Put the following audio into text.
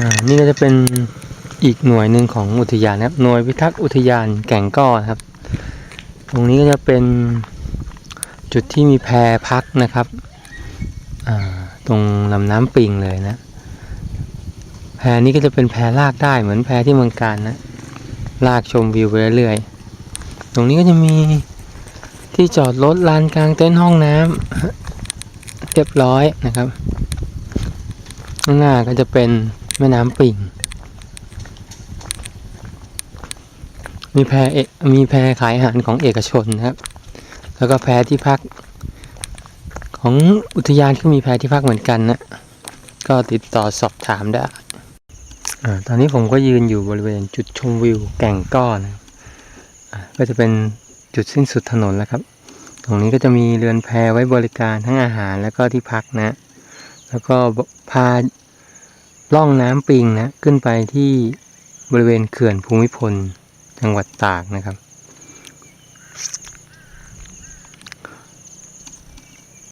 อ่านี่ก็จะเป็นอีกหน่วยหนึ่งของอุทยานนะครับ หน่วยพิทักษ์อุทยานแก่งก้อครับ ตรงนี้ก็จะเป็นจุดที่มีแพพักนะครับตรงลำน้ำปิงเลยนะ แพนี้ก็จะเป็นแพลากได้เหมือนแพที่เมืองการนะ ลากชมวิวไปเรื่อยๆ ตรงนี้ก็จะมีที่จอดรถลานกลางเต็นท์ห้องน้ำเรียบร้อยนะครับ ข้างหน้าก็จะเป็น แม่น้ำปิ่ง มีแพเอมีแพขายอาหารของเอกชนนะครับ แล้วก็แพที่พัก ของอุทยานก็มีแพที่พักเหมือนกันนะ ก็ติดต่อสอบถามได้อาตอนนี้ผมก็ยืนอยู่บริเวณจุดชมวิวแก่งก้อนนะก็จะเป็นจุดสิ้นสุดถนนแล้วครับ ตรงนี้ก็จะมีเรือนแพไว้บริการทั้งอาหารแล้วก็ที่พักนะ แล้วก็พา ล่องน้ำปิงนะขึ้นไปที่บริเวณเขื่อนภูมิพล จังหวัดตากนะครับ